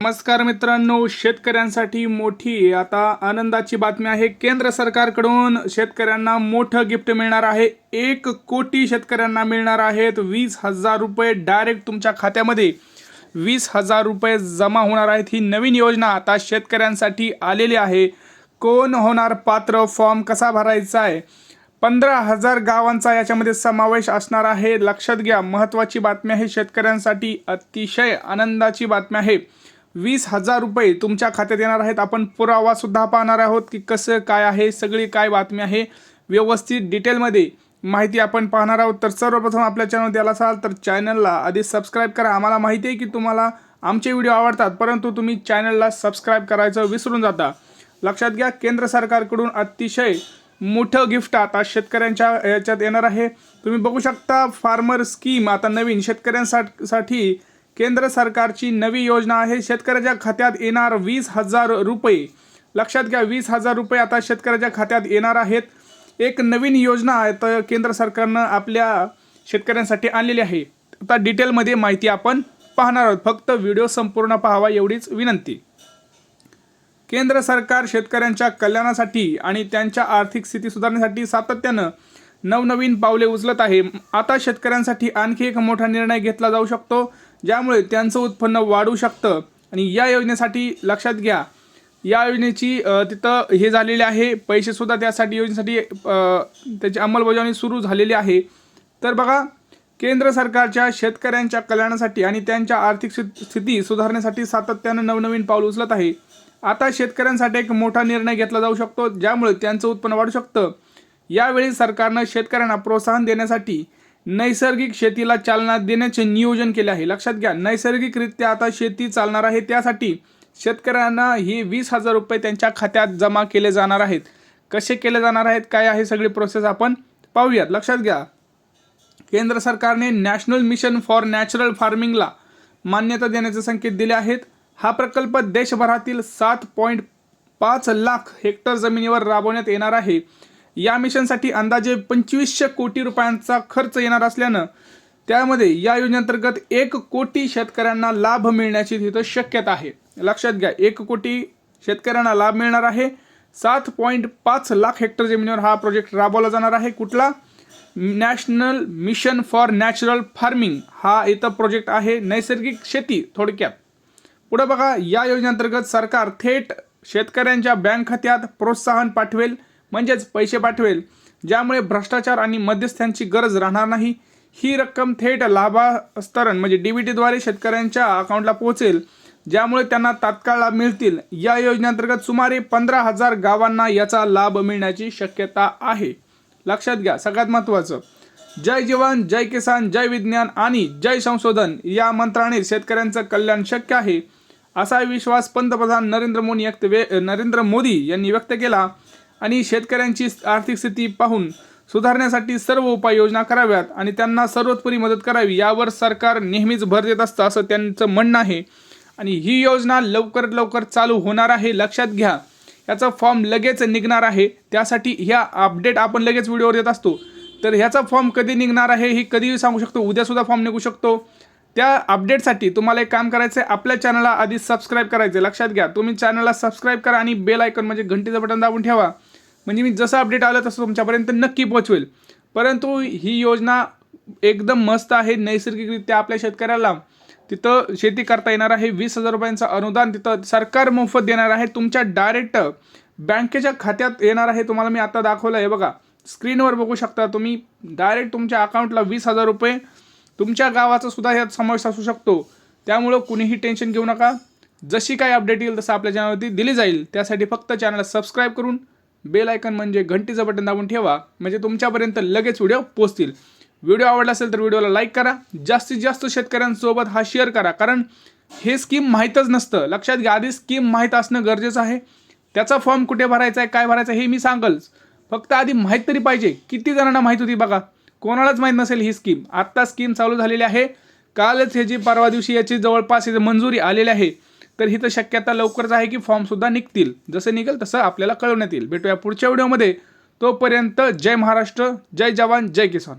नमस्कार मित्रांनो शेतकऱ्यांसाठी मोठी आता आनंदाची बातमी आहे केंद्र सरकारकडून शेतकऱ्यांना मोठं गिफ्ट मिळणार आहे. एक कोटी शेतकऱ्यांना मिळणार आहेत वीस हजार रुपये डायरेक्ट तुमच्या खात्यामध्ये. वीस हजार रुपये जमा होणार आहेत ही नवीन योजना आता शेतकऱ्यांसाठी आलेली आहे. कोण होणार पात्र फॉर्म कसा भरायचा आहे? पंधरा हजार गावांचा याच्यामध्ये समावेश असणार आहे. लक्षात घ्या महत्त्वाची बातमी आहे शेतकऱ्यांसाठी अतिशय आनंदाची बातमी आहे. वीस हजार रुपये तुमच्या खात्यात येणार आहेत. आपण पुरावा सुद्धा पाहणार आहोत की कसं काय आहे सगळी काय बातमी आहे. व्यवस्थित डिटेलमध्ये माहिती आपण पाहणार आहोत. तर सर्वप्रथम आपल्या चॅनल द्यायला असाल तर चॅनलला आधी सबस्क्राईब करा. आम्हाला माहिती आहे की तुम्हाला आमचे व्हिडिओ आवडतात परंतु तुम्ही चॅनलला सबस्क्राईब करायचं विसरून जाता. लक्षात घ्या केंद्र सरकारकडून अतिशय मोठं गिफ्ट आता शेतकऱ्यांच्या याच्यात येणार आहे. तुम्ही बघू शकता फार्मर स्कीम आता नवीन शेतकऱ्यांसाठी केंद्र सरकारची नवी योजना आहे. शेतकऱ्याच्या खात्यात येणार वीस हजार रुपये. लक्षात घ्या वीस हजार रुपये आता शेतकऱ्याच्या खात्यात येणार आहेत. एक नवीन योजना आहे तर केंद्र सरकारनं आपल्या शेतकऱ्यांसाठी आणलेली आहे. आता डिटेलमध्ये माहिती आपण पाहणार आहोत. फक्त व्हिडिओ संपूर्ण पाहावा एवढीच विनंती. केंद्र सरकार शेतकऱ्यांच्या कल्याणासाठी आणि त्यांच्या आर्थिक स्थिती सुधारण्यासाठी सातत्यानं नवनवीन पावले उचलत आहे. आता शेतकऱ्यांसाठी आणखी एक मोठा निर्णय घेतला जाऊ शकतो. ज्यामुळे त्यांचं उत्पन्न वाढू शकतं. आणि या योजनेसाठी लक्षात घ्या. या योजनेची तिथं हे झालेले आहे. पैसेसुद्धा त्यासाठी योजनेसाठी त्याची अंमलबजावणी सुरू झालेली आहे. तर बघा केंद्र सरकारच्या शेतकऱ्यांच्या कल्याणासाठी आणि त्यांच्या आर्थिक स्थिती सुधारण्यासाठी सातत्यानं नवनवीन पाऊल उचलत आहे. आता शेतकऱ्यांसाठी एक मोठा निर्णय घेतला जाऊ शकतो ज्यामुळे त्यांचं उत्पन्न वाढू शकतं. यावेळी सरकारनं शेतकऱ्यांना प्रोत्साहन देण्यासाठी नैसर्गिक शेतीला चालना देण्याचे नियोजन केले आहे. लक्षात घ्या नैसर्गिकरित्या आता शेती चालणार आहे त्यासाठी शेतकऱ्यांना हे वीस हजार रुपये त्यांच्या खात्यात जमा केले जाणार आहेत. कसे केले जाणार आहेत काय आहे सगळी प्रोसेस आपण पाहूयात. लक्षात घ्या केंद्र सरकारने नॅशनल मिशन फॉर नॅचरल फार्मिंगला मान्यता देण्याचे संकेत दिले आहेत. हा प्रकल्प देशभरातील सात पॉईंट पाच लाख हेक्टर जमिनीवर राबवण्यात येणार आहे. या मिशनसाठी अंदाजे पंचवीसशे कोटी रुपयांचा खर्च येणार असल्यानं त्यामध्ये या योजनेअंतर्गत एक कोटी शेतकऱ्यांना लाभ मिळण्याची तिथं शक्यता आहे. लक्षात घ्या एक कोटी शेतकऱ्यांना लाभ मिळणार आहे. सात पॉईंट पाच लाख हेक्टर जमिनीवर हा प्रोजेक्ट राबवला जाणार आहे. कुठला? National mission for natural farming. हा इथं प्रोजेक्ट आहे. नैसर्गिक शेती थोडक्यात. पुढे बघा या योजनेअंतर्गत सरकार थेट शेतकऱ्यांच्या बँक खात्यात प्रोत्साहन पाठवेल. म्हणजेच पैसे पाठवेल ज्यामुळे भ्रष्टाचार आणि मध्यस्थांची गरज राहणार नाही. ही रक्कम थेट लाभास्तरण म्हणजे डी वी टीद्वारे शेतकऱ्यांच्या अकाउंटला पोहोचेल ज्यामुळे त्यांना तात्काळ लाभ मिळतील. या योजनेअंतर्गत सुमारे पंधरा हजार गावांना याचा लाभ मिळण्याची शक्यता आहे. लक्षात घ्या सगळ्यात महत्त्वाचं जय जीवन जय किसान जय विज्ञान आणि जय संशोधन या मंत्राने शेतकऱ्यांचं कल्याण शक्य आहे असा विश्वास पंतप्रधान नरेंद्र मोदी व्यक्त वे- नरेंद्र मोदी यांनी व्यक्त केला. आणि शेतकऱ्यांची आर्थिक स्थिती पाहून सुधारण्यासाठी सर्व उपाययोजना कराव्यात आणि त्यांना सर्वोत्परी मदत करावी यावर सरकार नेहमीच भर देत असतं असं त्यांचं म्हणणं आहे. आणि ही योजना लवकरात लवकर चालू होणार आहे लक्षात घ्या. याचा फॉर्म लगेच निघणार आहे. त्यासाठी ह्या अपडेट आपण लगेच व्हिडिओवर देत असतो. तर ह्याचा फॉर्म कधी निघणार आहे हे कधीही सांगू शकतो. उद्यासुद्धा फॉर्म निघू शकतो. त्या अपडेटसाठी तुम्हाला एक काम करायचं आहे आपल्या चॅनलला आधी सबस्क्राईब करायचं आहे लक्षात घ्या. तुम्ही चॅनलला सबस्क्राईब करा आणि बेल आयकॉन म्हणजे घंटीचं बटन दाबून ठेवा. म्हणजे मी जसं अपडेट आलं तसं तुमच्यापर्यंत नक्की पोहोचवेल. परंतु ही योजना एकदम मस्त आहे नैसर्गिकरित्या आपल्या शेतकऱ्याला तिथं शेती करता येणार आहे. वीस हजार रुपयांचं अनुदान तिथं सरकार मोफत देणार आहे. तुमच्या डायरेक्ट बँकेच्या खात्यात येणार आहे. तुम्हाला मी आता दाखवलं आहे बघा स्क्रीनवर बघू शकता तुम्ही. डायरेक्ट तुमच्या अकाउंटला वीस हजार रुपये तुमच्या गावाचा सुद्धा यात समावेश असू शकतो. त्यामुळं कुणीही टेन्शन घेऊ नका. जशी काही अपडेट येईल तसं आपल्या चॅनलवरती दिली जाईल. त्यासाठी फक्त चॅनलला सबस्क्राईब करून बेल आयकन म्हणजे घंटीचं बटन दाबून ठेवा म्हणजे तुमच्यापर्यंत लगेच व्हिडिओ पोचतील व्हिडिओ आवडला असेल तर व्हिडिओला लाईक करा जास्तीत जास्त शेतकऱ्यांसोबत हा शेअर करा कारण हे स्कीम माहीतच नसतं. लक्षात घ्या आधी स्कीम माहीत असणं गरजेचं आहे. त्याचा फॉर्म कुठे भरायचा आहे काय भरायचं आहे हे मी सांगलच. फक्त आधी माहीत तरी पाहिजे किती जणांना माहीत होती बघा. कोणालाच माहीत नसेल ही स्कीम. आत्ता स्कीम चालू झालेली आहे. कालच ह्याची परवा दिवशी याची जवळपास मंजुरी आलेली आहे. तर ही तर शक्यता लवकरच आहे की फॉर्मसुद्धा निघतील. जसं निघेल तसं आपल्याला कळवण्यात येईल. भेटूया पुढच्या व्हिडिओमध्ये तोपर्यंत जय महाराष्ट्र जय जवान जय किसान.